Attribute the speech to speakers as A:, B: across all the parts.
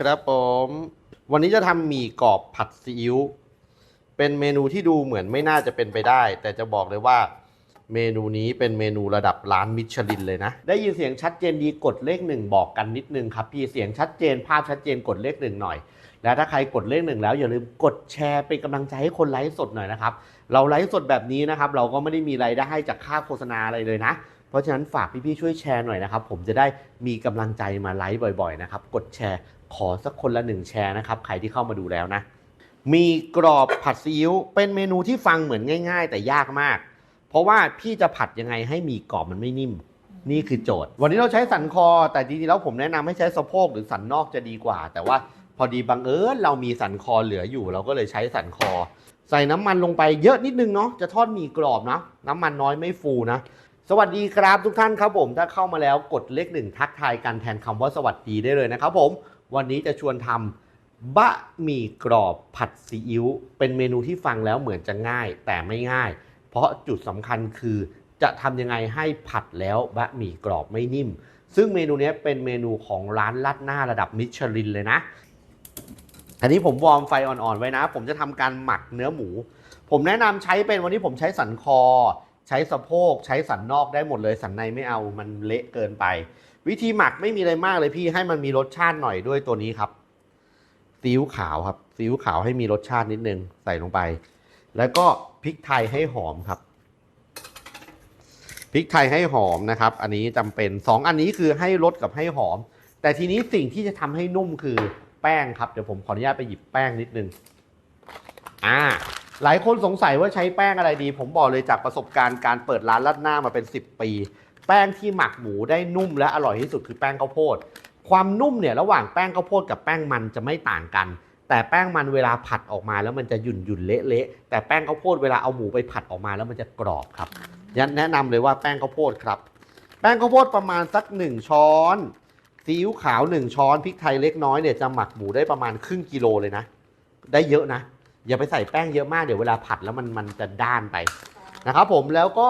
A: ครับผม วันนี้จะทำหมี่กรอบผัดซีอิ๊วเป็นเมนูที่ดูเหมือนไม่น่าจะเป็นไปได้ แต่จะบอกเลยว่าเมนูนี้เป็นเมนูระดับร้านมิชลินเลยนะ ได้ยินเสียงชัดเจนดีกดเลขหนึ่งบอกกันนิดนึงครับ พี่เสียงชัดเจนภาพชัดเจนกดเลขหนึ่งหน่อย และถ้าใครกดเลขหนึ่งแล้วอย่าลืมกดแชร์เป็นกำลังใจให้คนไลฟ์สดหน่อยนะครับ เราไลฟ์สดแบบนี้นะครับเราก็ไม่ได้มีรายได้ให้จากค่าโฆษณาอะไรเลยนะเพราะฉะนั้นฝากพี่ๆช่วยแชร์หน่อยนะครับผมจะได้มีกำลังใจมาไลฟ์บ่อยๆนะครับกดแชร์ ขอสักคนละหนึ่งแชร์นะครับใครที่เข้ามาดูแล้วนะ มีกรอบผัดซีอิ๊วเป็นเมนูที่ฟังเหมือนง่าย ๆ แต่ยากมาก เพราะว่าพี่จะผัดยังไงให้มีกรอบมันไม่นิ่ม นี่คือโจทย์ วันนี้เราใช้สันคอ แต่จริงๆแล้วผมแนะนำให้ใช้สะโพกหรือสันนอกจะดีกว่า แต่ว่าพอดีบังเอิญเรามีสันคอเหลืออยู่ เราก็เลยใช้สันคอ ใส่น้ำมันลงไปเยอะนิดนึงเนาะจะทอดหมีกรอบนะน้ำมันน้อยไม่ฟูนะสวัสดีครับทุกท่านครับผมถ้าเข้ามาแล้วกดเลขหนึ่งทักทายกันแทนคำว่าสวัสดีได้เลยนะครับผม วันนี้จะชวนทำบะหมี่กรอบผัดซีอิ๊วเป็นเมนูที่ฟังแล้วเหมือนจะง่ายแต่ไม่ง่าย เพราะจุดสำคัญคือจะทำยังไงให้ผัดแล้วบะหมี่กรอบไม่นิ่ม ซึ่งเมนูนี้เป็นเมนูของร้านลัดหน้าระดับมิชลินเลยนะ อันนี้ผมวอร์มไฟอ่อนๆไว้นะ ผมจะทำการหมักเนื้อหมู ผมแนะนำใช้เป็นวันนี้ผมใช้สันคอ ใช้สะโพก ใช้สันนอกได้หมดเลย สันในไม่เอามันเละเกินไป วิธีหมักไม่มีอะไรมากเลยพี่ให้มันมีรสชาติหน่อยด้วยตัวนี้ครับซีอิ๊วขาวครับซีอิ๊วขาวให้มีรสชาตินิดนึงใส่ลงไป แล้วก็พริกไทยให้หอมครับพริกไทยให้หอมนะครับ อันนี้จำเป็นสองอันนี้คือให้รสกับให้หอม แต่ทีนี้สิ่งที่จะทำให้นุ่มคือแป้งครับเดี๋ยวผมขออนุญาตไปหยิบแป้งนิดนึงอ่าหลายคนสงสัยว่าใช้แป้งอะไรดี ผมบอกเลยจากประสบการณ์การเปิดร้านลัดหน้ามาเป็น 10 ปี แป้งที่หมักหมูได้นุ่มและอร่อยที่สุดคือแป้งข้าวโพด ความนุ่มเนี่ยระหว่างแป้งข้าวโพดกับแป้งมันจะไม่ต่างกัน แต่แป้งมันเวลาผัดออกมาแล้วมันจะหยุ่นหยุ่นๆเละเละๆแต่แป้งข้าวโพดเวลาเอาหมูไปผัดออกมาแล้วมันจะกรอบครับยันแนะนำเลยว่าแป้งข้าวโพดครับ แป้งข้าวโพดประมาณสัก 1 ช้อนซีอิ๊วขาว 1 ช้อนพริกไทยเล็กน้อยเนี่ยจะหมักหมูได้ประมาณครึ่งกิโลเลยนะ ได้เยอะนะ อย่าไปใส่แป้งเยอะมากเดี๋ยวเวลาผัดแล้วมันมันจะด้านไปนะครับผมแล้วก็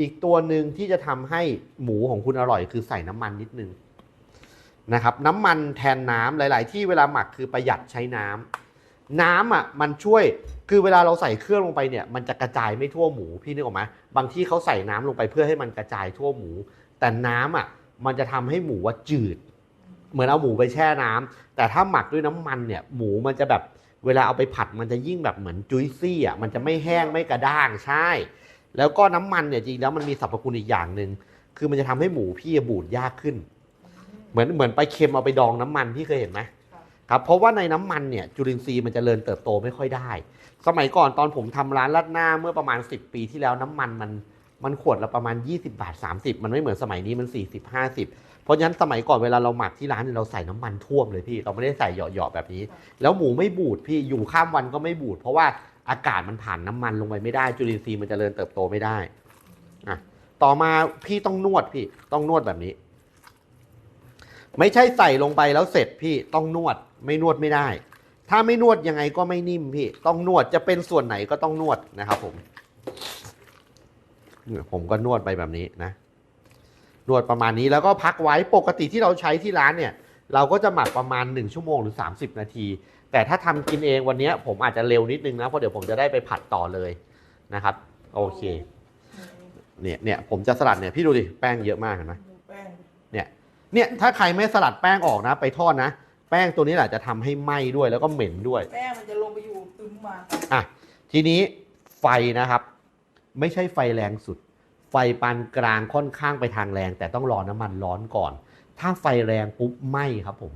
A: อีกตัวหนึ่งที่จะทำให้หมูของคุณอร่อยคือใส่น้ำมันนิดนึงนะครับน้ำมันแทนน้ำหลาย ๆ ที่เวลาหมักคือประหยัดใช้น้ำน้ำอะมันช่วยคือเวลาเราใส่เครื่องลงไปเนี่ยมันจะกระจายไม่ทั่วหมูพี่นึกออกไหมบางที่เขาใส่น้ำลงไปเพื่อให้มันกระจายทั่วหมู แต่น้ำอะมันจะทำให้หมูว่าจืด เหมือนเอาหมูไปแช่น้ำแต่ถ้าหมักด้วยน้ำมันเนี่ยหมูมันจะแบบเวลาเอาไปผัดมันจะยิ่งแบบเหมือนจุยซี่อะมันจะไม่แห้งไม่กระด้างใช่ แล้วก็น้ำมันเนี่ยจริงแล้วมันมีสรรพคุณอีกอย่างหนึ่งคือมันจะทำให้หมูพี่บูดยากขึ้น เหมือนเหมือนไปเค็มเอาไปดองน้ำมันพี่เคยเห็นไหมครับเพราะว่าในน้ำมันเนี่ยจุลินทรีย์มันจเจริญเติบโตไม่ค่อยได้ สมัยก่อนตอนผมทำร้านราดหน้าเมื่อประมาณ 10 ปีที่แล้วน้ำมันมันมันขวดละประมาณ 20 บาท 30 มันไม่เหมือนสมัยนี้มัน 40 50 เพราะฉะนั้นสมัยก่อนเวลาเราหมักที่ร้านเนี่ยเราใส่น้ำมันท่วมเลยพี่ เราไม่ได้ใส่เหยาะๆแบบนี้ แล้วหมูไม่บูดพี่อยู่ข้ามวันก็ไม่บูด เพราะว่า อากาศมันผ่านน้ำมันลงไปไม่ได้ จุลินทรีย์มันจเจริญเติบโตไม่ได้อะต่อมาพี่ต้องนวดพี่ต้องนวดแบบนี้ ไม่ใช่ใส่ลงไปแล้วเสร็จพี่ต้องนวดไม่นวดไม่ได้ ถ้าไม่นวดยังไงก็ไม่นิ่มพี่ ต้องนวดจะเป็นส่วนไหนก็ต้องนวดนะครับผมผมก็นวดไปแบบนี้นะนวดประมาณนี้แล้วก็พักไว้ปกติที่เราใช้ที่ร้านเนี่ย เราก็จะหมักประมาณ 1 ชั่วโมงหรือ 30 นาที แต่ถ้าทำกินเองวันเนี้ยผมอาจจะเร็วนิดนึงนะเพราะเดี๋ยวผมจะได้ไปผัดต่อเลยนะครับโอเคเนี่ยเนี่ยผมจะสลัดเนี่ยพี่ดูดิแป้งเยอะมากเห็นไหม
B: ดูแป้ง
A: เนี่ยถ้าใครไม่สลัดแป้งออกนะ ไปทอดนะ แป้งตัวนี้แหละจะทำให้ไหม้ด้วยแล้วก็เหม็นด้วย
B: แป้งมันจะลงไปอยู่ตึมมา
A: อะทีนี้ไฟนะครับ ไม่ใช่ไฟแรงสุด ไฟปานกลางค่อนข้างไปทางแรง แต่ต้องรอน้ำมันร้อนก่อน ถ้าไฟแรงปุ๊บไหม้ครับผม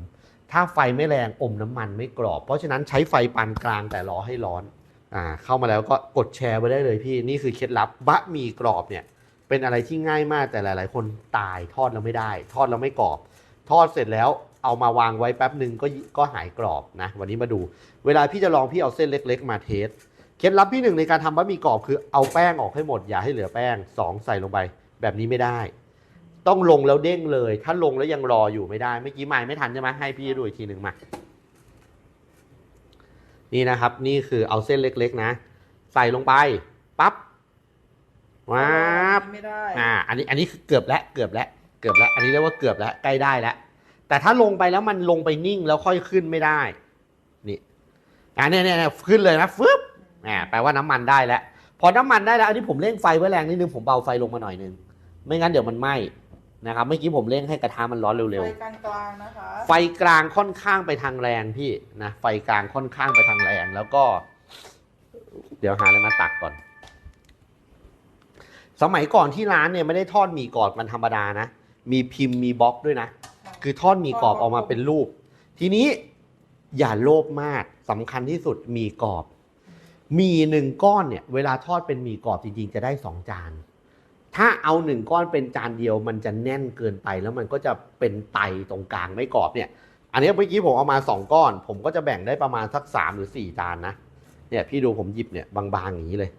A: ถ้าไฟไม่แรงอมน้ำมันไม่กรอบ เพราะฉะนั้นใช้ไฟปานกลางแต่รอให้ร้อนอ่าเข้ามาแล้วก็กดแชร์ไว้ได้เลยพี่นี่คือเคล็ดลับบะหมี่กรอบเนี่ยเป็นอะไรที่ง่ายมากแต่หลาย ๆ คนตายทอดแล้วไม่ได้ ทอดแล้วไม่กรอบ ทอดเสร็จแล้วเอามาวางไว้แป๊บหนึ่งก็ก็หายกรอบนะวันนี้มาดู เวลาพี่จะลองพี่เอาเส้นเล็ก ๆ มาเทสเคล็ดลับพี่หนึ่งในการทำบะหมี่กรอบคือเอาแป้งออกให้หมดอย่าให้เหลือแป้งสองใส่ลงไป แบบนี้ไม่ได้ ต้องลงแล้วเด้งเลย ถ้าลงแล้วยังรออยู่ไม่ได้เมื่อกี้ไม่ไม่ทันใช่ไหมให้พี่ดูอีกทีหนึ่งมา นี่นะครับ นี่คือเอาเส้นเล็ก ๆ นะ ใส่ลงไปปั๊บว้าบ
B: ไม่ได้
A: อ่า อันนี้อันนี้คือเกือบแล้วเกือบแล้วเกือบแล้วอันนี้เรียกว่าเกือบแล้วใกล้ได้แล้วแต่ถ้าลงไปแล้วมันลงไปนิ่งแล้วค่อยขึ้นไม่ได้ นี่อ่าเนี่ยเนี่ยเนี่ยขึ้นเลยนะฟึบแหมแปลว่าน้ำมันได้แล้วพอน้ำมันได้แล้วอันนี้ผมเร่งไฟไว้แรงนิดนึงผมเบาไฟลงมาหน่อยนึงไม่งั้นเดี๋ยวมันไหม้ นะครับเมื่อกี้ผมเร่งให้กระทะมันร้อนเร็ว
B: ไฟกลางกลางๆนะคะ
A: ๆไฟกลางค่อนข้างไปทางแรงพี่นะไฟกลางค่อนข้างไปทางแรงแล้วก็ เดี๋ยวหาอะไรมาตักก่อน สมัยก่อนที่ร้านเนี่ยไม่ได้ทอดหมี่กรอบมันธรรมดานะ มีพิมพ์มีบล็อกด้วยนะ คือทอดหมีกรอบออกมาเป็นรูป ทีนี้อย่าโลภมากสำคัญที่สุดหมีกรอบหมีหนึ่งก้อนเนี่ย เวลาทอดเป็นหมีกรอบจริงๆจะได้สองจาน ถ้าเอาหนึ่งก้อนเป็นจานเดียวมันจะแน่นเกินไปแล้วมันก็จะเป็นไตตรงกลางไม่กรอบเนี่ย อันนี้เมื่อกี้ผมเอามาสองก้อน ผมก็จะแบ่งได้ประมาณสักสามหรือสี่จานนะเนี่ยพี่ดูผมหยิบเนี่ยบางๆอย่างนี้เลย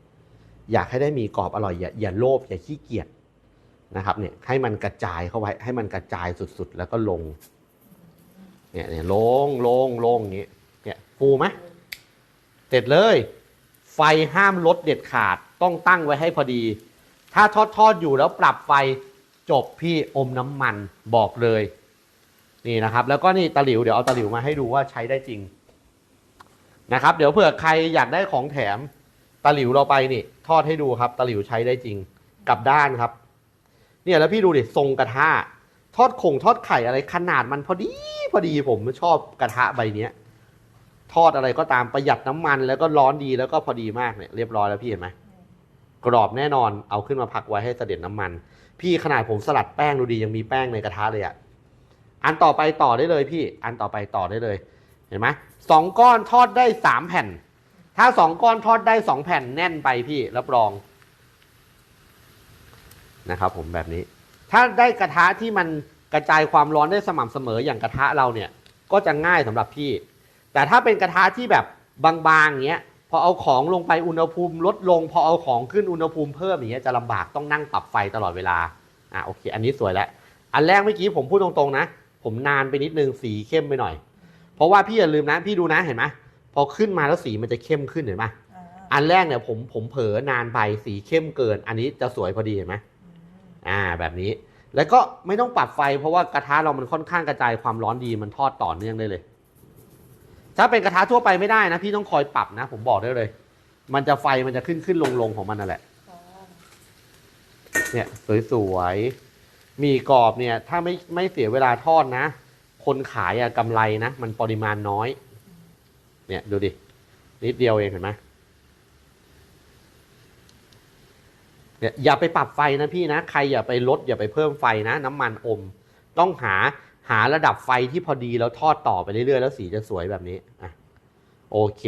A: อยากให้ได้มีกรอบอร่อยอย่าอย่าโลภอย่าขี้เกียจนะครับเนี่ยให้มันกระจายเข้าไว้ให้มันกระจายสุดๆ แล้วก็ลงเนี่ยเนี่ยลงลงลงอย่างนี้เนี่ยฟูไหมเสร็จเลย ไฟห้ามลดเด็ดขาดต้องตั้งไว้ให้พอดี ถ้าทอดทอดอยู่แล้วปรับไฟจบพี่อมน้ำมันบอกเลย นี่นะครับ แล้วก็นี่ตะหลิวเดี๋ยวเอาตะหลิวมาให้ดูว่าใช้ได้จริงนะครับ เดี๋ยวเผื่อใครอยากได้ของแถมตะหลิวเราไปนี่ ทอดให้ดูครับตะหลิวใช้ได้จริงกลับด้านครับ เนี่ยแล้วพี่ดูดิทรงกระทะทอดคงทอดไข่อะไรขนาดมันพอดีพอดีผมชอบกระทะใบเนี้ยทอดอะไรก็ตามประหยัดน้ำมันแล้วก็ร้อนดีแล้วก็พอดีมากเนี่ยเรียบร้อยแล้วพี่เห็นไหม กรอบแน่นอนเอาขึ้นมาพักไว้ให้เสด็จน้ำมัน พี่ขนาดผมสลัดแป้งดูดียังมีแป้งในกระทะเลยอะอันต่อไปต่อได้เลยพี่ อันต่อไปต่อได้เลย เห็นไหมสองก้อนทอดได้สามแผ่น ถ้าสองก้อนทอดได้สองแผ่นแน่นไปพี่รับรองนะครับผมแบบนี้ ถ้าได้กระทะที่มันกระจายความร้อนได้สม่ำเสมออย่างกระทะเราเนี่ย ก็จะง่ายสำหรับพี่ แต่ถ้าเป็นกระทะที่แบบบางๆเงี้ย พอเอาของลงไปอุณหภูมิลดลง พอเอาของขึ้นอุณหภูมิเพิ่มอย่างเงี้ยจะลำบากต้องนั่งปรับไฟตลอดเวลาอะโอเค อันนี้สวยแล้วอันแรกเมื่อกี้ผมพูดตรงๆนะ ผมนานไปนิดนึงสีเข้มไปหน่อย เพราะว่าพี่อย่าลืมนะพี่ดูนะเห็นไหมพอขึ้นมาแล้วสีมันจะเข้มขึ้นเห็นไหม
B: อ่า
A: อันแรกเนี่ยผมผมเผลอนานไปสีเข้มเกิน อันนี้จะสวยพอดีเห็นไหมอ่าแบบนี้แล้วก็ไม่ต้องปรับไฟเพราะว่ากระทะเรามันค่อนข้างกระจายความร้อนดีมันทอดต่อเนื่องได้เลย ถ้าเป็นกระทะทั่วไปไม่ได้นะ พี่ต้องคอยปรับนะ ผมบอกได้เลย มันจะไฟมันจะขึ้นขึ้นลงลงของมันนั่นแหละ เนี่ยสวยๆมีกรอบเนี่ย ถ้าไม่ไม่เสียเวลาทอดนะ คนขายอะกำไรนะ มันปริมาณน้อย เนี่ยดูดิ นิดเดียวเองเห็นไหมเนี่ยอย่าไปปรับไฟนะพี่นะ ใครอย่าไปลดอย่าไปเพิ่มไฟนะ น้ำมันอม ต้องหา หาระดับไฟที่พอดีแล้วทอดต่อไปเรื่อยๆ แล้วสีจะสวยแบบนี้อะโอเค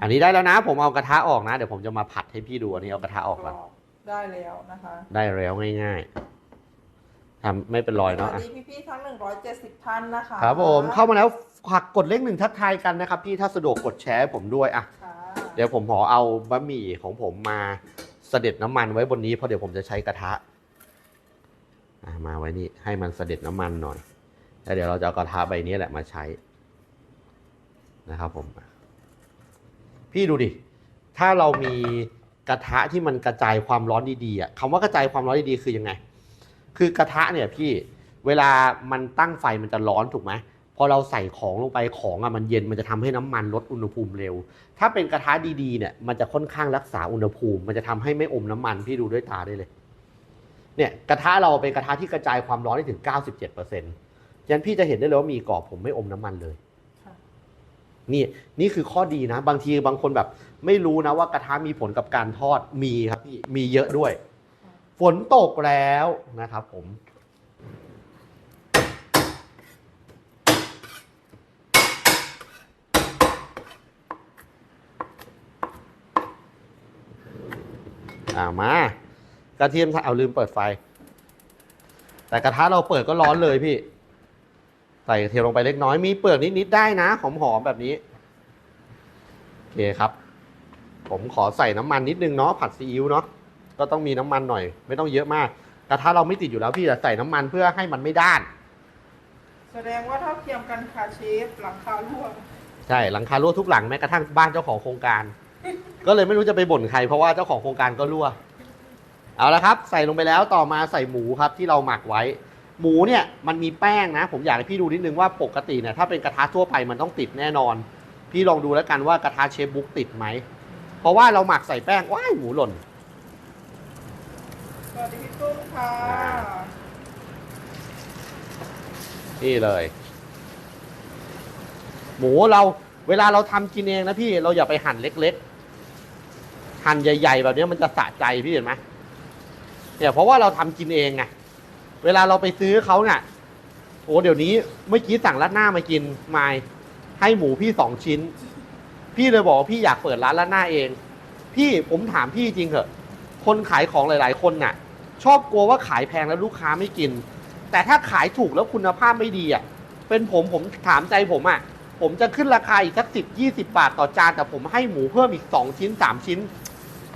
A: อันนี้ได้แล้วนะ ผมเอากระทะออกนะ เดี๋ยวผมจะมาผัดให้พี่ดูอันนี้เอากระทะออก
B: กร
A: แล้ว
B: อบได้แล้วนะคะ
A: ได้แล้วง่ายๆทำไม่เป็นรอย
B: ส
A: เนาะ
B: วั
A: อะ
B: สดีพี่ๆทั้ง170ท่านนะคะ
A: ครับผมเข้ามาแล้วฝากกดเลขหนึ่งทักทายกันนะครับ พี่ถ้าสะดวกกดแชร์ให้ผมด้วยอะ
B: ค่ะ
A: เดี๋ยวผมขอเอาบะหมี่ของผมมาเสด็จน้ำมันไว้บนนี้เพราะเดี๋ยวผมจะใช้กระทะอะมาไว้นี่ให้มันเสด็จน้ำมันหน่อย แล้วเดี๋ยวเราจะเอากระทะใบนี้แหละมาใช้นะครับผม พี่ดูดิ ถ้าเรามีกระทะที่มันกระจายความร้อนดีๆอะคำว่ากระจายความร้อนดีๆคือยังไง คือกระทะเนี่ยพี่เวลามันตั้งไฟมันจะร้อนถูกไหมพอเราใส่ของลงไปของอะมันเย็นมันจะทำให้น้ำมันลดอุณหภูมิเร็ว ถ้าเป็นกระทะดีๆเนี่ยมันจะค่อนข้างรักษาอุณหภูมิ มันจะทำให้ไม่อมน้ำมันพี่ดูด้วยตาได้เลย เนี่ยกระทะเราเป็นกระทะที่กระจายความร้อนได้ถึง 97%ฉะนั้นพี่จะเห็นได้เลยว่ามีกรอบผมไม่อมน้ำมันเลย
B: ค่ะ
A: นี่นี่คือข้อดีนะ บางทีบางคนแบบ ไม่รู้นะว่ากระทะมีผลกับการทอดมีครับพี่มีเยอะด้วย ฝนตกแล้วนะครับ ผมอ่ามากระเทียมเอาลืมเปิดไฟ แต่กระทะเราเปิดก็ร้อนเลยพี่ ใส่กระเทียมลงไปเล็กน้อยมีเปลือกนิดๆได้นะหอมๆแบบนี้โอเคครับ ผมขอใส่น้ำมันนิดนึงเนาะผัดซีอิ๊วเนาะก็ต้องมีน้ำมันหน่อย ไม่ต้องเยอะมากกระทะเราไม่ติดอยู่แล้วพี่แต่ใส่น้ำมันเพื่อให้มันไม่ด้าน
B: แสดงว่าเท่าเทียมกันค่ะเชฟหลังคาร่วง
A: ใช่หลังคารั่วทุกหลังแม้กระทั่งบ้านเจ้าของโครงการ ก็เลยไม่รู้จะไปบ่นใครเพราะว่าเจ้าของโครงการก็รั่วเอาละครับ ใส่ลงไปแล้วต่อมาใส่หมูครับที่เราหมักไว้ หมูเนี่ยมันมีแป้งนะ ผมอยากให้พี่ดูนิดนึงว่าปกติเนี่ยถ้าเป็นกระทะทั่วไปมันต้องติดแน่นอน พี่ลองดูแล้วกันว่ากระทะเชฟบุ๊กติดไหม เพราะว่าเราหมักใส่แป้งว้ายหมูหล่น
B: สวัสดีพี่ตุ้มค่ะ
A: นี่เลย หมูเราเวลาเราทำกินเองนะพี่เราอย่าไปหั่นเล็กๆหั่นใหญ่ ๆ แบบนี้มันจะสะใจพี่เห็นไหมเนี่ยเพราะว่าเราทำกินเองไง เวลาเราไปซื้อเขาเนี่ยโอ้เดี๋ยวนี้เมื่อกี้สั่งรัดหน้ามากินมายให้หมูพี่สองชิ้น พี่เลยบอกว่าพี่อยากเปิดร้านรัดหน้าเอง พี่ผมถามพี่จริงเหอะ คนขายของหลาย ๆ คนน่ะ ชอบกลัวว่าขายแพงแล้วลูกค้าไม่กิน แต่ถ้าขายถูกแล้วคุณภาพไม่ดีอะเป็นผมผมถามใจผมอะผมจะขึ้นราคาอีกสักสิบยี่สิบาทต่อจานแต่ผมให้หมูเพิ่มอีกสองชิ้นสามชิ้น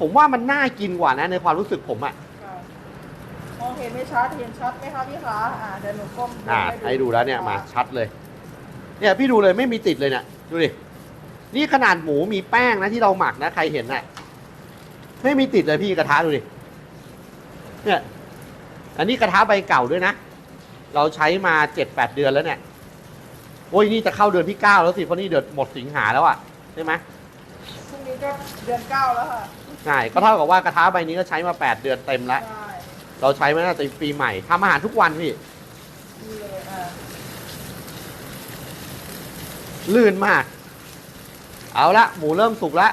A: ผมว่ามันน่ากินกว่านะในความรู้สึกผมอะ่ะ
B: มองเห็นไม่ชัดเห็นชัดไหมคะพี่คะอ่าเดี๋ยวหนูก้ม
A: อ่าให้ดูแล้วเนี่ยมาชัดเลย เนี่ยพี่ดูเลยไม่มีติดเลยเนี่ยดูดินี่ขนาดหมูมีแป้งนะที่เราหมักนะใครเห็นน่ะไม่มีติดเลยพี่กระทะดูดิเนี่ยอันนี้กระทะใบเก่าด้วยนะ เราใช้มาเจ็ดแปดเดือนแล้วเนี่ยโอ้ยนี่จะเข้าเดือนที่เก้าแล้วสิเพราะนี่เดือนหมดสิงหาแล้วอะใช่ไหม
B: พรุ่งนี้ก็เดือนเก้าแล้วค่ะ
A: ใช่ก็เท่ากับว่ากระทะใบนี้ก็ใช้มาแปดเดือนเต็มแล้ว
B: ใช่
A: เราใช้มาตั้งแต่ปีใหม่ทำอาหารทุกวันพี่
B: ลื่
A: นมาก เอาละหมูเริ่มสุกแล้ว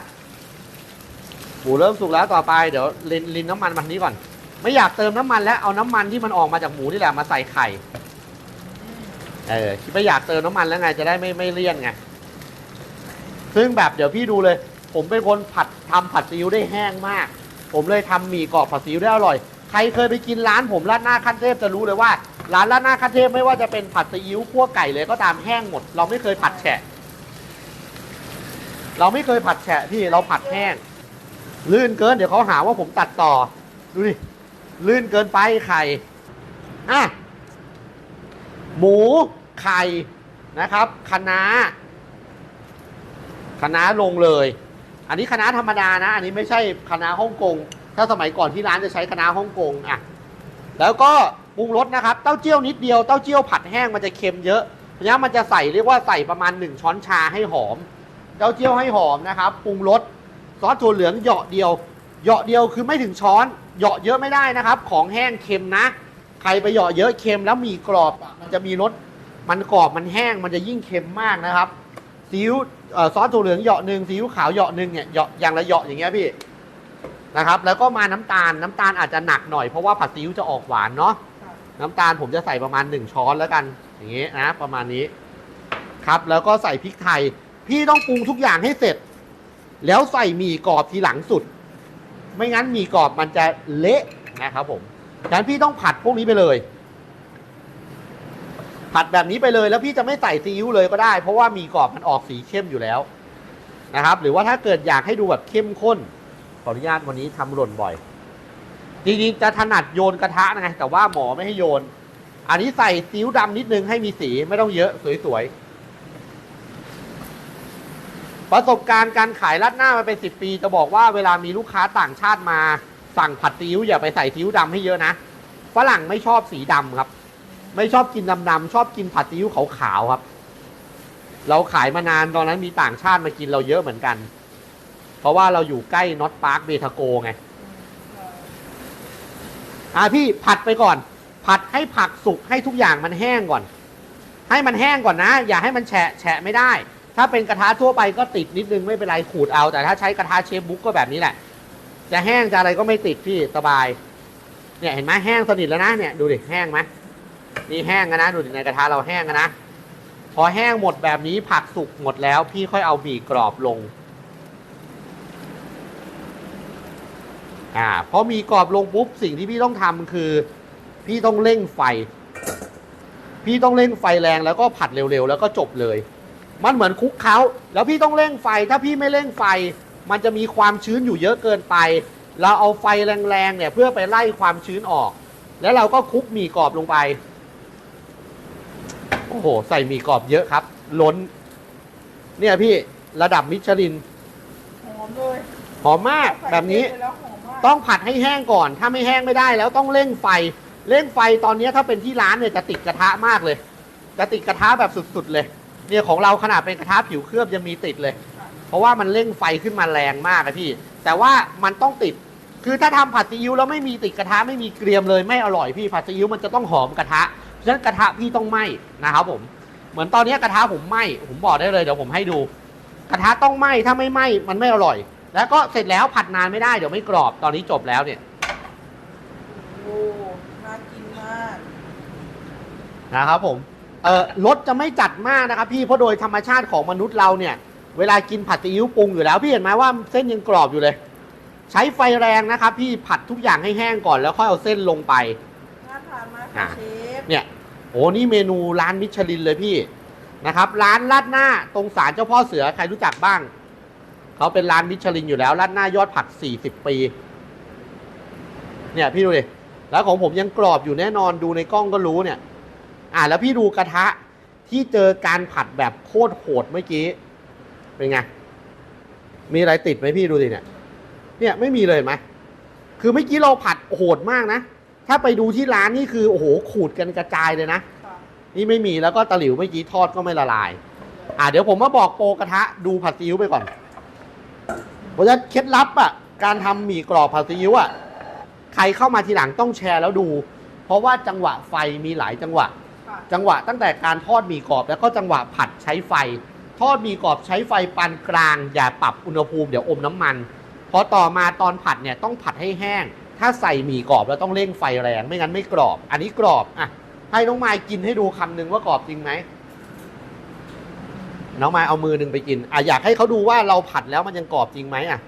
A: หมูเริ่มสุกแล้วต่อไปเดี๋ยวลินลินน้ำมันมันนี้ก่อน ไม่อยากเติมน้ำมันแล้วเอาน้ำมันที่มันออกมาจากหมูนี่แหละมาใส่ไข่
B: อืม
A: เออไม่อยากเติมน้ำมันแล้วไงจะได้ไม่ไม่เลี่ยนไงซึ่งแบบเดี๋ยวพี่ดูเลย ผมเป็นคนผัดทำผัดซีอิ๊วได้แห้งมาก ผมเลยทำหมี่กรอบผัดซีอิ๊วได้อร่อย ใครเคยไปกินร้านผมร้านหน้าขั้นเทพจะรู้เลยว่า ร้านร้านหน้าขั้นเทพไม่ว่าจะเป็นผัดซีอิ๊วคั่วไก่เลยก็ตามแห้งหมด เราไม่เคยผัดแฉะ เราไม่เคยผัดแฉะพี่เราผัดแห้ง ลื่นเกินเดี๋ยวเขาหาว่าผมตัดต่อ ดูดิลื่นเกินไปไข่อะหมูไข่นะครับคะน้าคะน้าลงเลย อันนี้คะน้าธรรมดานะ อันนี้ไม่ใช่คะน้าฮ่องกง ถ้าสมัยก่อนที่ร้านจะใช้คะน้าฮ่องกงอะแล้วก็ปรุงรสนะครับ เต้าเจี้ยวนิดเดียว เต้าเจี้ยวผัดแห้งมันจะเค็มเยอะ เพราะฉะนั้นมันจะใส่เรียกว่าใส่ประมาณ 1 ช้อนชาให้หอม เต้าเจี้ยวให้หอมนะครับ ปรุงรส ซอสถั่วเหลืองเหยาะเดียว เหยาะเดียวคือไม่ถึงช้อน เหยาะเยอะไม่ได้นะครับ ของแห้งเค็มนะ ใครไปเหยาะเยอะเค็มแล้วมีกรอบ มันจะมีรส มันกรอบ มันแห้ง มันจะยิ่งเค็มมากนะครับ ซีอิ๊วซอสถั่วเหลืองเหยาะหนึ่งซีอิ๊วขาวเหยาะหนึ่งเนี่ย เหยาะอย่างละเหยาะอย่างเงี้ยพี่ นะครับ แล้วก็มาน้ำตาลน้ำตาลอาจจะหนักหน่อยเพราะว่าผัดซีอิ๊วจะออกหวานเนาะ
B: ค่ะ
A: น้ำตาลผมจะใส่ประมาณ 1 ช้อนแล้วกัน อย่างงี้นะประมาณนี้ครับ แล้วก็ใส่พริกไทย พี่ต้องปรุงทุกอย่างให้เสร็จ แล้วใส่หมี่กรอบทีหลังสุด ไม่งั้นหมี่กรอบมันจะเละนะครับผมดังนั้นพี่ต้องผัดพวกนี้ไปเลย ผัดแบบนี้ไปเลยแล้วพี่จะไม่ใส่ซีอิ๊วเลยก็ได้ เพราะว่าหมี่กรอบมันออกสีเข้มอยู่แล้วนะครับ หรือว่าถ้าเกิดอยากให้ดูแบบเข้มข้น ขออนุญาตวันนี้ทำหล่นบ่อย จริงๆจะถนัดโยนกระทะนะไงแต่ว่าหมอไม่ให้โยน อันนี้ใส่ซีอิ๊วดำนิดนึงให้มีสีไม่ต้องเยอะสวยๆ ประสบการณ์การขายรัดหน้ามาเป็นสิบปี จะบอกว่าเวลามีลูกค้าต่างชาติมา สั่งผัดซีอิ๊วอย่าไปใส่ซีอิ๊วดำให้เยอะนะฝรั่งไม่ชอบสีดำครับ ไม่ชอบกินดำๆชอบกินผัดซีอิ๊วขาวๆครับ เราขายมานานตอนนั้นมีต่างชาติมากินเราเยอะเหมือนกัน ราะว่าเราอยู่ใกล้น็อตพาร์คเบทาโกไง อะพี่ผัดไปก่อน ผัดให้ผักสุกให้ทุกอย่างมันแห้งก่อน ให้มันแห้งก่อนนะ อย่าให้มันแฉะแฉะไม่ได้ ถ้าเป็นกระทะทั่วไปก็ติดนิดนึงไม่เป็นไรขูดเอา แต่ถ้าใช้กระทะเชฟบุ๊กก็แบบนี้แหละ จะแห้งจะอะไรก็ไม่ติดพี่สบาย เนี่ยเห็นไหมแห้งสนิทแล้วนะเนี่ยดูดิแห้งไหมนี่แห้งกันนะดูดิในกระทะเราแห้งกันนะ พอแห้งหมดแบบนี้ผักสุกหมดแล้ว พี่ค่อยเอาหมี่กรอบลง อ่าพอมีกรอบลงปุ๊บสิ่งที่พี่ต้องทำคือ พี่ต้องเร่งไฟ พี่ต้องเร่งไฟแรงแล้วก็ผัดเร็วๆ แล้วก็จบเลย มันเหมือนคลุกเคล้าแล้วพี่ต้องเร่งไฟถ้าพี่ไม่เร่งไฟ มันจะมีความชื้นอยู่เยอะเกินไป เราเอาไฟแรงๆเนี่ยเพื่อไปไล่ความชื้นออก แล้วเราก็คลุกหมี่กรอบลงไปโอ้โหใส่หมี่กรอบเยอะครับ ล้น เนี่ยพี่ระดับมิชลิน
B: หอมเลย
A: หอมมากแบบนี้ ต้องผัดให้แห้งก่อน ถ้าไม่แห้งไม่ได้แล้วต้องเร่งไฟ เร่งไฟตอนนี้ถ้าเป็นที่ร้านเนี่ยจะติดกระทะมากเลย จะติดกระทะแบบสุดๆ เลย เนี่ยของเราขนาดเป็นกระทะผิวเคลือบยังมีติดเลย เพราะว่ามันเร่งไฟขึ้นมาแรงมากอะพี่ แต่ว่ามันต้องติด คือถ้าทำผัดซีอิ๊วแล้วไม่มีติดกระทะไม่มีเกรียมเลยไม่อร่อยพี่ผัดซีอิ๊วมันจะต้องหอมกระทะ เพราะฉะนั้นกระทะพี่ต้องไหม้นะครับผม เหมือนตอนนี้กระทะผมไหม้ผมบอกได้เลยเดี๋ยวผมให้ดู กระทะต้องไหม้ถ้าไม่ไหม้มันไม่อร่อย แล้วก็เสร็จแล้วผัดนานไม่ได้เดี๋ยวไม่กรอบตอนนี้จบแล้วเนี่ย
B: โอ้น่ากินมาก
A: นะครับผมเออรสจะไม่จัดมากนะครับ พี่เพราะโดยธรรมชาติของมนุษย์เราเนี่ย เวลากินผัดซีอิ๊วปรุงอยู่แล้ว พี่เห็นไหมว่าเส้นยังกรอบอยู่เลย ใช้ไฟแรงนะครับ พี่ผัดทุกอย่างให้แห้งก่อนแล้วค่อยเอาเส้นลงไป
B: น่าทานมาก
A: อะ
B: ค่ะเชฟ
A: เนี่ยโอ้นี่เมนูร้านมิชลินเลยพี่นะครับ ร้านลาดหน้าตรงศาลเจ้าพ่อเสือใครรู้จักบ้าง เขาเป็นร้านมิชลินอยู่แล้วลาดหน้ายอดผัด40 ปี เนี่ยพี่ดูดิ แล้วของผมยังกรอบอยู่แน่นอนดูในกล้องก็รู้เนี่ย อ่าแล้วพี่ดูกระทะที่เจอการผัดแบบโคตรโหดเมื่อกี้ เป็นไง มีอะไรติดไหมพี่ดูดิเนี่ย เนี่ยไม่มีเลยเห็นไหมคือเมื่อกี้เราผัดโหดมากนะ ถ้าไปดูที่ร้านนี่คือโอ้โหขูดกันกระจายเลยนะ
B: ค่ะ
A: นี่ไม่มีแล้วก็ตะหลิวเมื่อกี้ทอดก็ไม่ละลาย อ่าเดี๋ยวผมมาบอกโปรกระทะดูผัดซีอิ๊วไปก่อน เพราะฉะนั้นเคล็ดลับอะการทำหมี่กรอบผัดซีอิ๊วอะใครเข้ามาทีหลังต้องแชร์แล้วดู เพราะว่าจังหวะไฟมีหลายจังหวะ
B: ค่ะ
A: จังหวะตั้งแต่การทอดหมี่กรอบแล้วก็จังหวะผัดใช้ไฟ ทอดหมี่กรอบใช้ไฟปานกลาง อย่าปรับอุณหภูมิเดี๋ยวอมน้ำมันพอต่อมาตอนผัดเนี่ยต้องผัดให้แห้ง ถ้าใส่หมี่กรอบแล้วต้องเร่งไฟแรง ไม่งั้นไม่กรอบ อันนี้กรอบอะให้น้องไม้กินให้ดูคำหนึ่งว่ากรอบจริงไหม น้องไม้เอามือหนึ่งไปกินอะอยากให้เขาดูว่าเราผัดแล้วมันยังกรอบจริงไหมอะ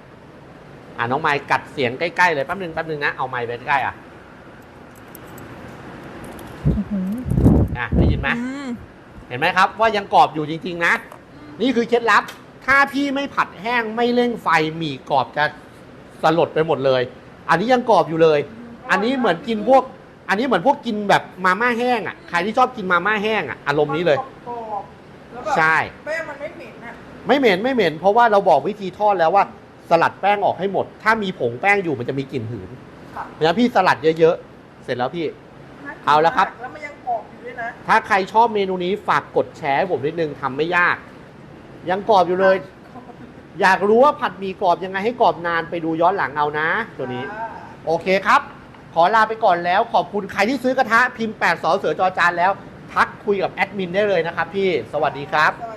A: อะน้องไม้กัดเสียงใกล้ๆเลยแป๊บหนึงแป๊บหนึงนะเอาไม้ไปใกล้ๆอะอะได้ยินไหม
B: อืม
A: เห็นไหมครับ ว่ายังกรอบอยู่จริง ๆ นะ นี่คือเคล็ดลับ ถ้าพี่ไม่ผัดแห้งไม่เร่งไฟหมี่กรอบจะสลดไปหมดเลย อันนี้ยังกรอบอยู่เลย อันนี้เหมือนกินพวก อันนี้เหมือนพวกกินแบบมาม่าแห้งอะใครที่ชอบกินมาม่าแห้งอะอารมณ์นี้เลย
B: ก
A: ใช่
B: แป้งมันไม่เหม็นอะ
A: ไม่เหม็นไม่เหม็น เพราะว่าเราบอกวิธีทอดแล้วว่า สลัดแป้งออกให้หมด ถ้ามีผงแป้งอยู่มันจะมีกลิ่นหืน
B: ค่ะ
A: เพราะฉะนั้นพี่สลัดเยอะๆ เสร็จแล้วพี่
B: น่กิน
A: เอาละครับ
B: มกแล้วมันยังกรอบอยู่ด้วยนะ
A: ถ้าใครชอบเมนูนี้ฝากกดแชร์ให้ผมนิดนึงทำไม่ยาก ยังกรอบอยู่เลย อยากรู้ว่าผัดหมี่กรอบยังไงให้กรอบนานไปดูย้อนหลังเอานะ ตัวนี้
B: อ่า
A: โอเคครับ ขอลาไปก่อนแล้วขอบคุณใครที่ซื้อกระทะพิมพ์8สอเสือจอจานแล้ว ทักคุยกับแอดมินได้เลยนะครับพี่ สวัสดีครับ
B: สวัสดี